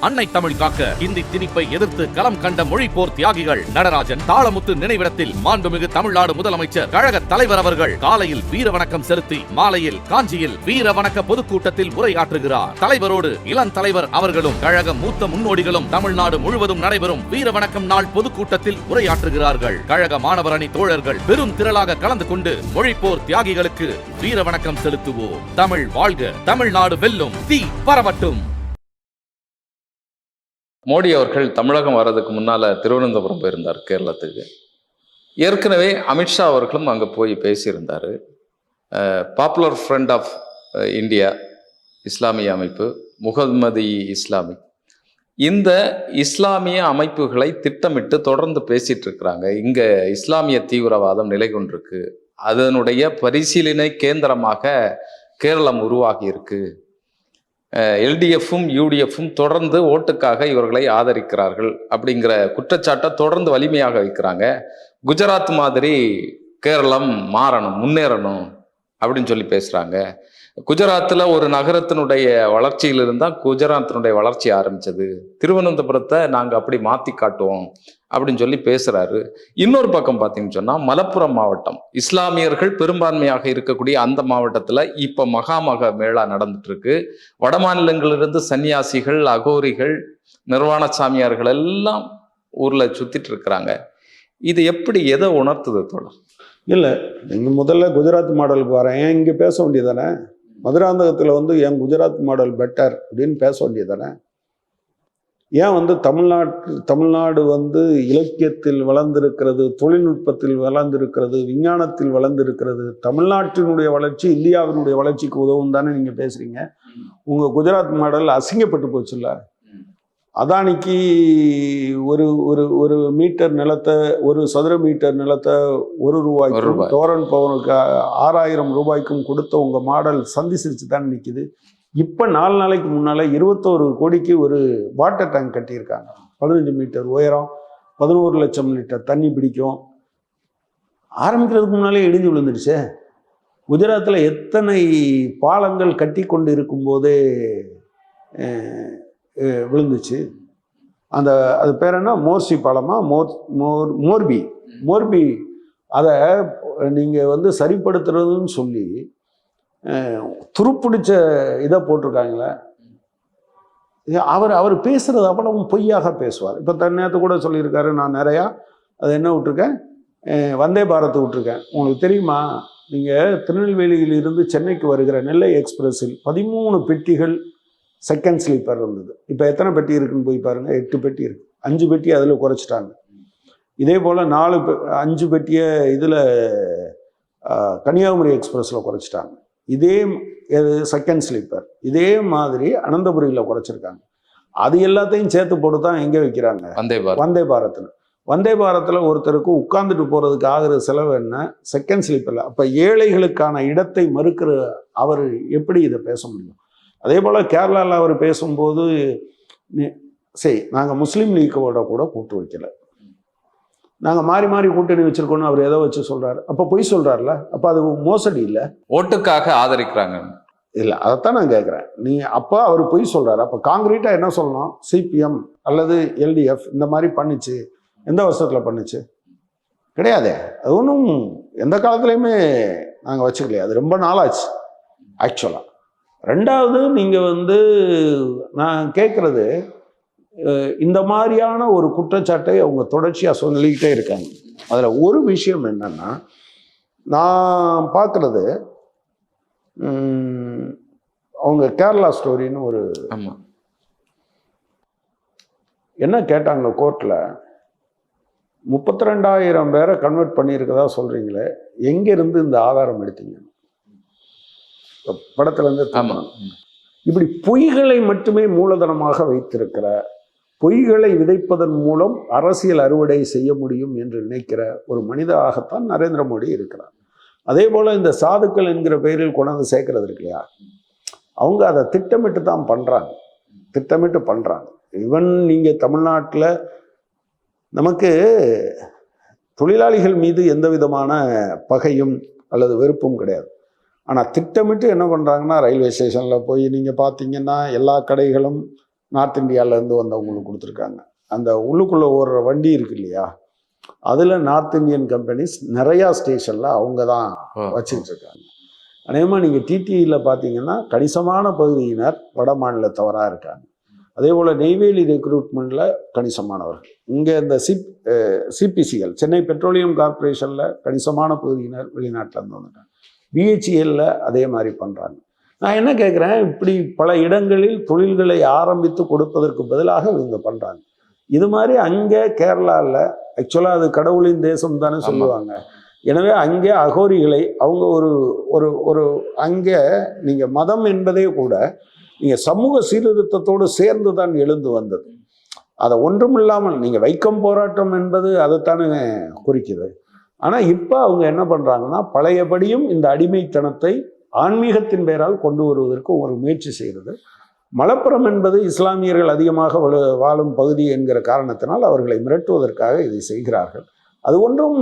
அன்னை தமிழ் காக்க இந்தி திணிப்பை எதிர்த்து களம் கண்ட மொழிப்போர் தியாகிகள் நடராஜன் தாளமுத்து நினைவிடத்தில் மாண்புமிகு தமிழ்நாடு முதலமைச்சர் கழக தலைவர் அவர்கள் காலையில் வீர வணக்கம் செலுத்தி மாலையில் காஞ்சியில் வீர வணக்க பொதுக்கூட்டத்தில் உரையாற்றுகிறார். தலைவரோடு இளம் தலைவர் அவர்களும் கழக மூத்த முன்னோடிகளும் தமிழ்நாடு முழுவதும் நடைபெறும் வீர வணக்கம் நாள் பொதுக்கூட்டத்தில் உரையாற்றுகிறார்கள். கழக மாணவர் அணி தோழர்கள் பெரும் திரளாக கலந்து கொண்டு மொழிப்போர் தியாகிகளுக்கு வீர வணக்கம் செலுத்துவோம். தமிழ் வாழ்க தமிழ்நாடு வெல்லும் தீ பரவட்டும். மோடி அவர்கள் தமிழகம் வர்றதுக்கு முன்னால் திருவனந்தபுரம் போயிருந்தார் கேரளத்துக்கு. ஏற்கனவே அமித்ஷா அவர்களும் அங்கே போய் பேசியிருந்தார். பாப்புலர் ஃப்ரண்ட் ஆஃப் இந்தியா இஸ்லாமிய அமைப்பு முகமதி இஸ்லாமி. இந்த இஸ்லாமிய அமைப்புகளை திட்டமிட்டு தொடர்ந்து பேசிட்டு இருக்கிறாங்க. இங்கே இஸ்லாமிய தீவிரவாதம் நிலை கொண்டிருக்கு. அதனுடைய பரிசீலனை கேந்திரமாக கேரளம் உருவாகி இருக்கு எல்டிஎஃப்பும் யூடிஎஃப்பும் தொடர்ந்து ஓட்டுக்காக இவர்களை ஆதரிக்கிறார்கள் அப்படிங்கிற குற்றச்சாட்டை தொடர்ந்து வலிமையாக வைக்கிறாங்க. குஜராத் மாதிரி கேரளம் மாறணும் முன்னேறணும் அப்படின்னு சொல்லி பேசுகிறாங்க குஜராத்தில் ஒரு நகரத்தினுடைய வளர்ச்சியில் இருந்தால் குஜராத்தினுடைய வளர்ச்சி ஆரம்பித்தது திருவனந்தபுரத்தை நாங்கள் அப்படி மாற்றி காட்டுவோம் அப்படின்னு சொல்லி பேசுகிறாரு இன்னொரு பக்கம் பார்த்தீங்கன்னு சொன்னால் மலப்புரம் மாவட்டம். இஸ்லாமியர்கள் பெரும்பான்மையாக இருக்கக்கூடிய அந்த மாவட்டத்தில் இப்போ மகாமக மேளா நடந்துட்டுருக்கு. வட மாநிலங்களிலிருந்து சன்னியாசிகள் அகோரிகள் நிர்வாண சாமியார்கள் எல்லாம் ஊரில் சுற்றிட்டு இருக்கிறாங்க இது எப்படி எதை உணர்த்துது தோழர்? இல்லை நீங்கள் முதல்ல குஜராத் மாடலுக்கு வரேன். ஏன் இங்கே பேச வேண்டியதானே மதுராந்தகத்தில் வந்து என் குஜராத் மாடல் பெட்டர் அப்படின்னு பேச வேண்டியது தானே ஏன் வந்து தமிழ்நாட்டு தமிழ்நாடு வந்து இலக்கியத்தில் வளர்ந்திருக்கிறது தொழில்நுட்பத்தில் வளர்ந்திருக்கிறது விஞ்ஞானத்தில் வளர்ந்திருக்கிறது தமிழ்நாட்டினுடைய வளர்ச்சி இந்தியாவினுடைய வளர்ச்சிக்கு உதவும் தானே நீங்கள் பேசுகிறீங்க உங்கள் குஜராத் மாடல் அசிங்கப்பட்டு போச்சுல்ல? அதானிக்கு ஒரு ஒரு ஒரு மீட்டர் நிலத்தை ஒரு சதுர மீட்டர் நிலத்தை ஒரு ரூபாய்க்கும் ரூபாய். டோரன் பவனுக்கு ஆறாயிரம் ரூபாய்க்கும் கொடுத்த உங்க மாடல் சந்திச்சிருச்சு தான் நிக்குது. இப்ப நாலு நாளைக்கு முன்னால இருபத்தோரு கோடிக்கு ஒரு வாட்டர் டேங்க் கட்டியிருக்காங்க. பதினஞ்சு மீட்டர் உயரம் பதினோரு லட்சம் லிட்டர் தண்ணி பிடிக்கும். ஆரம்பிக்கிறதுக்கு முன்னாலே இடிஞ்சு விழுந்துடுச்சே. குஜராத்தில் எத்தனை பாலங்கள் கட்டி கொண்டு இருக்கும்போதே விழுந்துச்சு. அந்த அது பேர் என்ன? மோர்சி பாலமா? மோர் மோர் மோர்பி. மோர்பி. அதை நீங்கள் வந்து சரிப்படுத்துறதுன்னு சொல்லி துருப்பிடிச்ச இதை போட்டிருக்காங்களே. அவர் அவர் பேசுகிறது அவ்வளவு பொய்யாக பேசுவார். இப்போ தன்னேரத்து கூட சொல்லியிருக்காரு நான் நிறையா அது என்ன விட்டுருக்கேன்? வந்தே பாரத் விட்டுருக்கேன். உங்களுக்கு தெரியுமா? நீங்கள் திருநெல்வேலியிலிருந்து சென்னைக்கு வருகிற நெல்லை எக்ஸ்பிரஸில் பதிமூணு பெட்டிகள் செகண்ட் ஸ்லீப்பர் இருந்தது. இப்போ எத்தனை பெட்டி இருக்குன்னு போய் பாருங்கள் எட்டு பெட்டி இருக்கு. அஞ்சு பெட்டி அதில் குறைச்சிட்டாங்க. இதே போல் நாலு அஞ்சு பெட்டியை இதில் கன்னியாகுமரி எக்ஸ்பிரஸில் குறைச்சிட்டாங்க. இதே செகண்ட் ஸ்லீப்பர் இதே மாதிரி அனந்தபுரியில் குறைச்சிருக்காங்க. அது எல்லாத்தையும் சேர்த்து போட்டு தான் எங்கே வைக்கிறாங்க? வந்தே பாரத். வந்தே பாரத்தில் வந்தே பாரத்தில் ஒருத்தருக்கு உட்கார்ந்துட்டு போகிறதுக்கு ஆகிற செலவு என்ன? செகண்ட் ஸ்லீப்பரில் அப்போ ஏழைகளுக்கான இடத்தை மறுக்கிற அவர் எப்படி இதை பேச முடியும்? அதே போல் கேரளாவில் அவர் பேசும்போது சரி நாங்கள் முஸ்லீம் லீக்கோட கூட கூட்டு வைக்கல. நாங்கள் மாறி மாறி கூட்டணி வச்சிருக்கோம்னு அவர் எதை வச்சு சொல்கிறாரு அப்போ பொய் சொல்கிறாருல அப்போ அது மோசடி இல்லை? ஓட்டுக்காக ஆதரிக்கிறாங்க. இல்லை அதைத்தான் நான் கேட்குறேன் நீ அப்போ அவர் பொய் சொல்கிறாரு அப்போ காங்கிரீட்டாக என்ன சொல்லணும்? சிபிஎம் அல்லது எல்டிஎஃப் இந்த மாதிரி பண்ணுச்சு. எந்த வருஷத்தில் பண்ணுச்சு? கிடையாதே. அது ஒன்றும் எந்த காலத்துலேயுமே நாங்கள் வச்சுக்கலையே. அது ரொம்ப நாளாச்சு ஆக்சுவலாக ரெண்டாவது நீங்கள் வந்து நான் கேட்குறது இந்த மாதிரியான ஒரு குற்றச்சாட்டை அவங்க தொடர்ச்சியாக சொல்லிக்கிட்டே இருக்காங்க. அதில் ஒரு விஷயம் என்னன்னா நான் பார்க்குறது அவங்க கேரளா ஸ்டோரின்னு ஒரு ஆமா. என்ன கேட்டாங்க கோர்ட்டில் முப்பத்தி ரெண்டாயிரம் பேரை கன்வெர்ட் பண்ணியிருக்கதா சொல்கிறீங்களே எங்கேருந்து இந்த ஆதாரம் எடுத்தீங்க? இப்ப படத்துல இருந்து ஆமா இப்படி பொய்களை மட்டுமே மூலதனமாக வைத்திருக்கிற பொய்களை விதைப்பதன் மூலம் அரசியல் அறுவடை செய்ய முடியும் என்று நினைக்கிற ஒரு மனிதராகத்தான் நரேந்திர மோடி இருக்கிறார். அதே போல் இந்த சாதுக்கள் என்கிற பெயரில் கொண்டாந்து சேர்க்கறது இருக்கு இல்லையா? அவங்க அதை திட்டமிட்டு தான் பண்ணுறாங்க திட்டமிட்டு பண்ணுறாங்க ஈவன் நீங்கள் தமிழ்நாட்டில் நமக்கு தொழிலாளிகள் மீது எந்த விதமான பகையும் அல்லது வெறுப்பும் கிடையாது. ஆனால் திட்டமிட்டு என்ன பண்ணுறாங்கன்னா ரயில்வே ஸ்டேஷனில் போய் நீங்கள் பார்த்தீங்கன்னா எல்லா கடைகளும் நார்த் இந்தியாவிலேருந்து வந்தவங்களுக்கு கொடுத்துருக்காங்க. அந்த உள்ளுக்குள்ளே ஓடுற வண்டி இருக்கு இல்லையா? அதில் நார்த் இந்தியன் கம்பெனிஸ் நிறையா ஸ்டேஷனில் அவங்க தான் வச்சுட்டு இருக்காங்க. அநேகமாக நீங்கள் டிடியில் பார்த்தீங்கன்னா கணிசமான பகுதியினர் வட மாநிலத்தவராக இருக்காங்க. அதே போல் நெய்வேலி ரெக்ரூட்மெண்ட்டில் கணிசமானவர்கள் இங்கே இந்த சிப் சிபிசிஎல் சென்னை பெட்ரோலியம் கார்ப்பரேஷனில் கணிசமான பகுதியினர் வெளிநாட்டில் இருந்து வந்துட்டாங்க பிஹெச்இஎல்ல அதே மாதிரி பண்ணுறாங்க நான் என்ன கேட்குறேன் இப்படி பல இடங்களில் தொழில்களை ஆரம்பித்து கொடுப்பதற்கு பதிலாக இவங்க பண்ணுறாங்க இது மாதிரி அங்கே கேரளாவில் ஆக்சுவலாக அது கடவுளின் தேசம் தானே சொல்லுவாங்க. எனவே அங்கே அகோரிகளை அவங்க ஒரு ஒரு ஒரு அங்கே நீங்கள் மதம் என்பதே கூட நீங்கள் சமூக சீர்திருத்தத்தோடு சேர்ந்து தான் எழுந்து வந்தது. அதை ஒன்றுமில்லாமல் நீங்கள் வைக்கம் போராட்டம் என்பது அதைத்தானே குறிக்குது. ஆனால் இப்போ அவங்க என்ன பண்ணுறாங்கன்னா பழையபடியும் இந்த அடிமைத்தனத்தை ஆன்மீகத்தின் பெயரால் கொண்டு வருவதற்கு ஒரு முயற்சி செய்கிறது. மலப்புறம் என்பது இஸ்லாமியர்கள் அதிகமாக வாழும் பகுதி என்கிற காரணத்தினால் அவர்களை மிரட்டுவதற்காக இதை செய்கிறார்கள். அது ஒன்றும்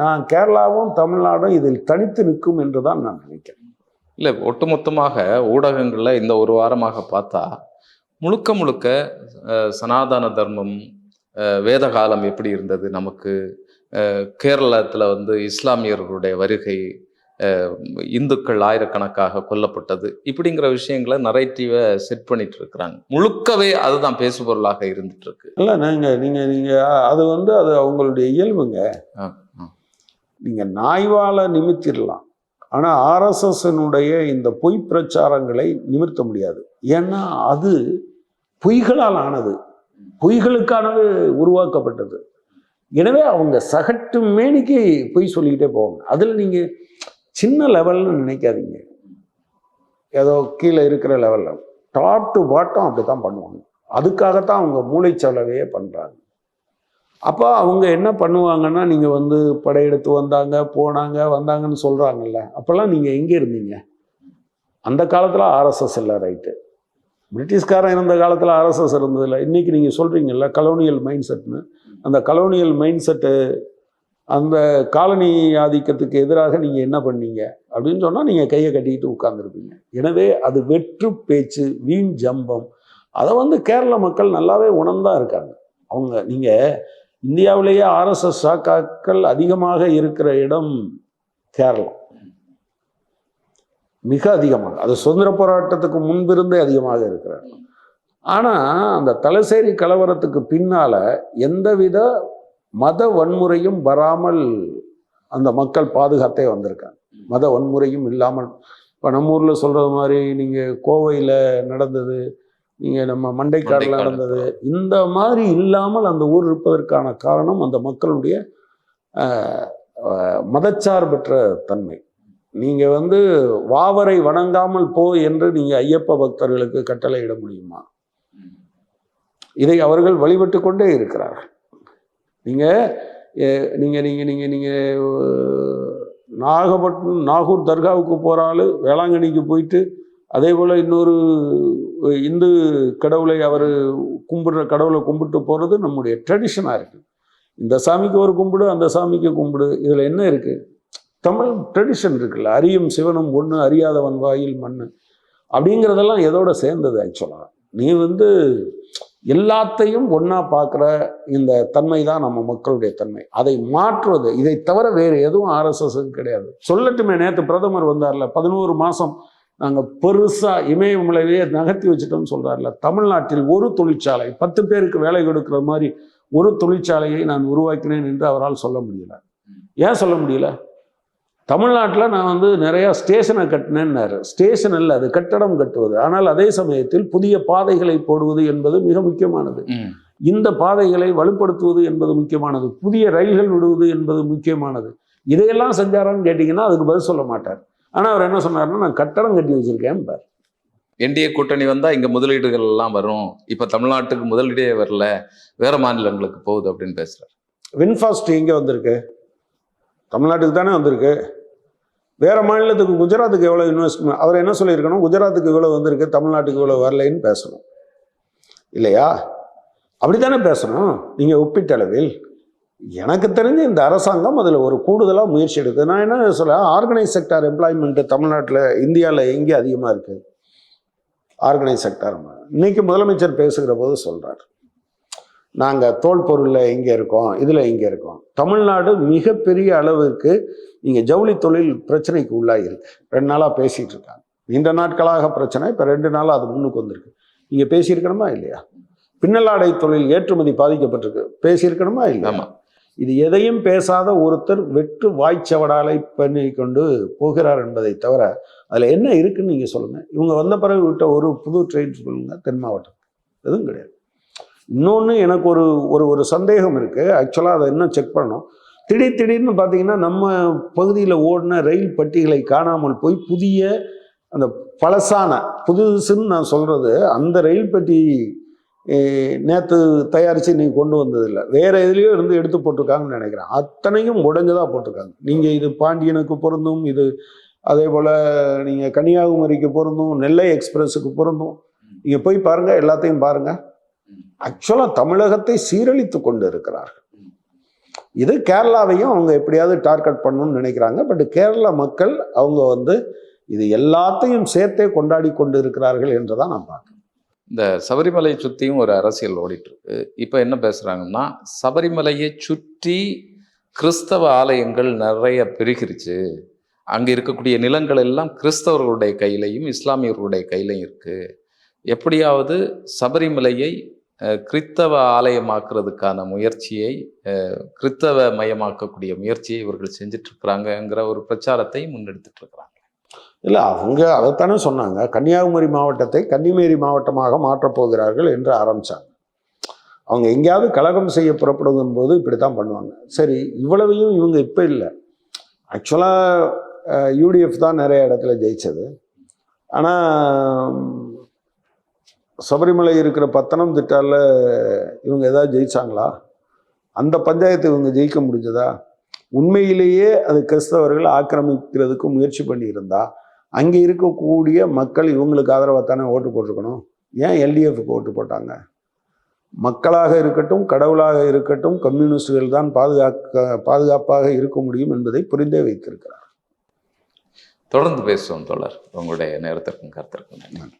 நான் கேரளாவும் தமிழ்நாடும் இதில் தனித்து நிற்கும் என்று தான் நான் நினைக்கிறேன். இல்லை ஒட்டுமொத்தமாக ஊடகங்களில் இந்த ஒரு வாரமாக பார்த்தா முழுக்க முழுக்க சனாதன தர்மம் வேத காலம் எப்படி இருந்தது நமக்கு? கேரளத்தில் வந்து இஸ்லாமியர்களுடைய வருகை இந்துக்கள் ஆயிரக்கணக்காக கொல்லப்பட்டது. இப்படிங்கிற விஷயங்களை நரைட்டிவை செட் பண்ணிட்டு இருக்கிறாங்க முழுக்கவே அதுதான் பேசுபொருளாக இருந்துட்டு இருக்கு இல்லை நீங்கள் நீங்கள் நீங்கள் அது வந்து அது அவங்களுடைய இயல்புங்க. நீங்கள் நாய்வால நிமித்திடலாம். ஆனால் ஆர்எஸ்எஸ்னுடைய இந்த பொய் பிரச்சாரங்களை நிமிர்த்த முடியாது. ஏன்னா அது பொய்களால் ஆனது. பொய்களுக்கானது உருவாக்கப்பட்டது. எனவே அவங்க சகட்டு மேனிக்கு பொய் சொல்லிக்கிட்டே போவாங்க. அதில் நீங்கள் சின்ன லெவல்னு நினைக்காதீங்க. ஏதோ கீழே இருக்கிற லெவலில் டாப் டு பாட்டம் அப்படி தான் பண்ணுவாங்க. அதுக்காகத்தான் அவங்க மூளைச்சலவையே பண்ணுறாங்க அப்போ அவங்க என்ன பண்ணுவாங்கன்னா நீங்கள் வந்து படையெடுத்து வந்தாங்க போனாங்க வந்தாங்கன்னு சொல்கிறாங்கல்ல அப்போல்லாம் நீங்கள் எங்கே இருந்தீங்க? அந்த காலத்தில் ஆர்எஸ்எஸ் இல்லை ரைட்டு. பிரிட்டிஷ்காரன் இருந்த காலத்தில் ஆர்எஸ்எஸ் இருந்ததில்ல இன்றைக்கி நீங்கள் சொல்கிறீங்கல்ல கலோனியல் மைண்ட் செட்னு அந்த கலோனியல் மைண்ட் செட்டு அந்த காலனி ஆதிக்கத்துக்கு எதிராக நீங்கள் என்ன பண்ணீங்க? அப்படின்னு சொன்னால் நீங்கள் கையை கட்டிக்கிட்டு உட்காந்துருப்பீங்க எனவே அது வெற்று பேச்சு வீண் ஜம்பம். அதை வந்து கேரள மக்கள் நல்லாவே உணர்ந்தா இருக்காங்க. அவங்க நீங்கள் இந்தியாவிலேயே ஆர்எஸ்எஸ் சாக்காக்கள் அதிகமாக இருக்கிற இடம் கேரளம். மிக அதிகமாக அது சுதந்திர போராட்டத்துக்கு முன்பிருந்தே அதிகமாக இருக்கிறார். ஆனால் அந்த தலசேரி கலவரத்துக்கு பின்னால எந்தவித மத வன்முறையும் வராமல் அந்த மக்கள் பாதுகாத்தே வந்திருக்காங்க. மத வன்முறையும் இல்லாமல் இப்போ நம்ம ஊரில் சொல்கிறது மாதிரி நீங்கள் கோவையில் நடந்தது நீங்கள் நம்ம மண்டைக்காடில் மண்டைக்காடு. நடந்தது இந்த மாதிரி இல்லாமல் அந்த ஊர் இருப்பதற்கான காரணம் அந்த மக்களுடைய மதச்சார்பற்ற தன்மை. நீங்கள் வந்து வாவரை வணங்காமல் போ என்று நீங்கள் ஐயப்ப பக்தர்களுக்கு கட்டளையிட முடியுமா? இதை அவர்கள் வழிபட்டு கொண்டே இருக்கிறார்கள். நீங்கள் நீங்கள் நீங்கள் நீங்கள் நீங்கள் நாகப்பட்டினம் நாகூர் தர்காவுக்கு போகிற ஆள் வேளாங்கண்ணிக்கு போயிட்டு அதே போல் இன்னொரு இந்து கடவுளை அவர் கும்பிடுற கடவுளை கும்பிட்டு போகிறது நம்முடைய ட்ரெடிஷனாக இருக்குது இந்த சாமிக்கு ஒரு கும்பிடு அந்த சாமிக்கு கும்பிடு. இதில் என்ன இருக்குது தமிழ் ட்ரெடிஷன் இருக்குல்ல. அரியும் சிவனும் ஒன்று அறியாதவன் வாயில் மண் அப்படிங்கிறதெல்லாம் எதோட சேர்ந்தது ஆக்சுவலாக நீ வந்து எல்லாத்தையும் ஒன்றா பார்க்குற இந்த தன்மை தான் நம்ம மக்களுடைய தன்மை. அதை மாற்றுவது இதை தவிர வேறு எதுவும் ஆர்எஸ்எஸ்க்கு கிடையாது. சொல்லட்டுமே நேற்று பிரதமர் வந்தார்ல பதினோரு மாதம் நாங்கள் பெருசாக இமயமலையே நகர்த்தி வச்சுட்டோம்னு சொல்கிறார்ல தமிழ்நாட்டில் ஒரு தொழிற்சாலை பத்து பேருக்கு வேலை கொடுக்குற மாதிரி ஒரு தொழிற்சாலையை நான் உருவாக்கினேன் என்று அவரால் சொல்ல முடியல. ஏன் சொல்ல முடியல? தமிழ்நாட்டில் நான் வந்து நிறையா ஸ்டேஷனை கட்டினேன்னாரு. ஸ்டேஷன் அல்ல அது கட்டடம் கட்டுவது. ஆனால் அதே சமயத்தில் புதிய பாதைகளை போடுவது என்பது மிக முக்கியமானது. இந்த பாதைகளை வலுப்படுத்துவது என்பது முக்கியமானது. புதிய ரயில்கள் விடுவது என்பது முக்கியமானது. இதையெல்லாம் செஞ்சாரான்னு கேட்டிங்கன்னா அதுக்கு பதில் சொல்ல மாட்டார். ஆனால் அவர் என்ன சொன்னார்னா நான் கட்டடம் கட்டி வச்சிருக்கேன் பார். என்டிஏ கூட்டணி வந்தா இங்க முதலீடுகள் எல்லாம் வரும். இப்ப தமிழ்நாட்டுக்கு முதலீடே வரல. வேற மாநிலங்களுக்கு போகுது அப்படின்னு பேசுறாரு. வின்ஃபாஸ்ட் எங்கே வந்திருக்கு? தமிழ்நாட்டுக்கு தானே வந்திருக்கு. வேறு மாநிலத்துக்கு குஜராத்துக்கு எவ்வளோ இன்வெஸ்ட்மெண்ட் அவர் என்ன சொல்லியிருக்கணும்? குஜராத்துக்கு இவ்வளோ வந்திருக்கு? தமிழ்நாட்டுக்கு இவ்வளோ வரலைன்னு பேசணும். இல்லையா? அப்படி தானே பேசணும்? நீங்கள் ஒப்பீட்டளவில் எனக்கு தெரிஞ்சு இந்த அரசாங்கம் அதில் ஒரு கூடுதலாக முயற்சி எடுக்குது. நான் என்ன சொல்ல ஆர்கனைஸ் செக்டார் எம்ப்ளாய்மெண்ட்டு தமிழ்நாட்டில் இந்தியாவில் எங்கே அதிகமாக இருக்குது ஆர்கனைஸ் செக்டார் இன்னைக்கு முதலமைச்சர் பேசுகிற போது சொல்கிறார் நாங்கள் தோல் பொருளில் இங்கே இருக்கோம் இதில் இங்கே இருக்கோம். தமிழ்நாடு மிகப்பெரிய அளவிற்கு நீங்கள் ஜவுளி தொழில் பிரச்சனைக்கு உள்ளாகி இருக்கு ரெண்டு நாளாக பேசிகிட்டு இருக்காங்க. நீண்ட நாட்களாக பிரச்சனை இப்போ ரெண்டு நாளாக அது முன்னுக்கு வந்திருக்கு. நீங்கள் பேசியிருக்கணுமா இல்லையா? பின்னலாடை தொழில் ஏற்றுமதி பாதிக்கப்பட்டிருக்கு. பேசியிருக்கணுமா இல்லையா? இது எதையும் பேசாத ஒருத்தர் வெற்று வாய்ச்சவடாலை பண்ணி கொண்டு போகிறார் என்பதை தவிர அதில் என்ன இருக்குன்னு நீங்கள் சொல்லுங்கள் இவங்க வந்த பிறகு விட்ட ஒரு புது ட்ரெயின் சொல்லுங்க. தென் மாவட்டம் எதுவும் கிடையாது. இன்னொன்று எனக்கு ஒரு ஒரு ஒரு சந்தேகம் இருக்குது ஆக்சுவலாக அதை இன்னும் செக் பண்ணணும். திடீர் திடீர்னு பார்த்தீங்கன்னா நம்ம பகுதியில் ஓடின ரயில் பட்டிகளை காணாமல் போய் புதிய அந்த பழசான புதுசுன்னு நான் சொல்கிறது அந்த ரயில் பெட்டி நேற்று தயாரித்து நீங்கள் கொண்டு வந்ததில்லை. வேறு எதுலேயோ இருந்து எடுத்து போட்டிருக்காங்கன்னு நினைக்கிறேன். அத்தனையும் உடஞ்சதாக போட்டிருக்காங்க. நீங்கள் இது பாண்டியனுக்கு பொருந்தும் இது அதே போல் நீங்கள் கன்னியாகுமரிக்கு பொருந்தும் நெல்லை எக்ஸ்பிரஸுக்கு பொருந்தும். நீங்கள் போய் பாருங்கள் எல்லாத்தையும் பாருங்கள் ஆக்சுவலாக தமிழகத்தை சீரழித்து கொண்டு இருக்கிறார்கள் இது கேரளாவையும் அவங்க எப்படியாவது டார்கெட் பண்ணணும்னு நினைக்கிறாங்க. பட் கேரளா மக்கள் அவங்க வந்து இது எல்லாத்தையும் சேர்த்தே கொண்டாடி கொண்டு இருக்கிறார்கள் என்றுதான் நான் பார்க்குறேன். இந்த சபரிமலையை சுற்றியும் ஒரு அரசியல் ஓடிட்டுருக்கு. இப்போ என்ன பேசுகிறாங்கன்னா சபரிமலையை சுற்றி கிறிஸ்தவ ஆலயங்கள் நிறைய பெருகிருச்சு. அங்கே இருக்கக்கூடிய நிலங்கள் எல்லாம் கிறிஸ்தவர்களுடைய கையிலையும் இஸ்லாமியர்களுடைய கையிலையும் இருக்குது எப்படியாவது சபரிமலையை கிறித்தவ ஆலயமாக்குறதுக்கான முயற்சியை கிறித்தவ மயமாக்கக்கூடிய முயற்சியை இவர்கள் செஞ்சிட்ருக்கிறாங்கங்கிற ஒரு பிரச்சாரத்தை முன்னெடுத்துட்டு இருக்கிறாங்க இல்லை அவங்க அதைத்தானே சொன்னாங்க. கன்னியாகுமரி மாவட்டத்தை கன்னிமேரி மாவட்டமாக மாற்றப் போகிறார்கள் என்று ஆரம்பித்தாங்க அவங்க எங்கேயாவது கலகம் செய்ய புறப்படும் போது இப்படி தான் பண்ணுவாங்க. சரி இவ்வளவையும் இவங்க இப்போ இல்லை. ஆக்சுவலாக யூடிஎஃப் தான் நிறைய இடத்துல ஜெயிச்சது. ஆனால் சபரிமலை இருக்கிற பத்தனம் திட்டால இவங்க ஏதாவது ஜெயிச்சாங்களா? அந்த பஞ்சாயத்து இவங்க ஜெயிக்க முடிஞ்சதா? உண்மையிலேயே அது கிறிஸ்தவர்கள் ஆக்கிரமிக்கிறதுக்கு முயற்சி பண்ணியிருந்தா அங்கே இருக்கக்கூடிய மக்கள் இவங்களுக்கு ஆதரவாக தானே ஓட்டு போட்டிருக்கணும்? ஏன் எல்டிஎஃப்க்கு ஓட்டு போட்டாங்க? மக்களாக இருக்கட்டும் கடவுளாக இருக்கட்டும் கம்யூனிஸ்டுகள் தான் பாதுகாக்க பாதுகாப்பாக இருக்க முடியும் என்பதை புரிந்தே வைத்திருக்கிறார். தொடர்ந்து பேசுவோம் தொடர் உங்களுடைய நேரத்திற்கும் கருத்திற்கும் நன்றி.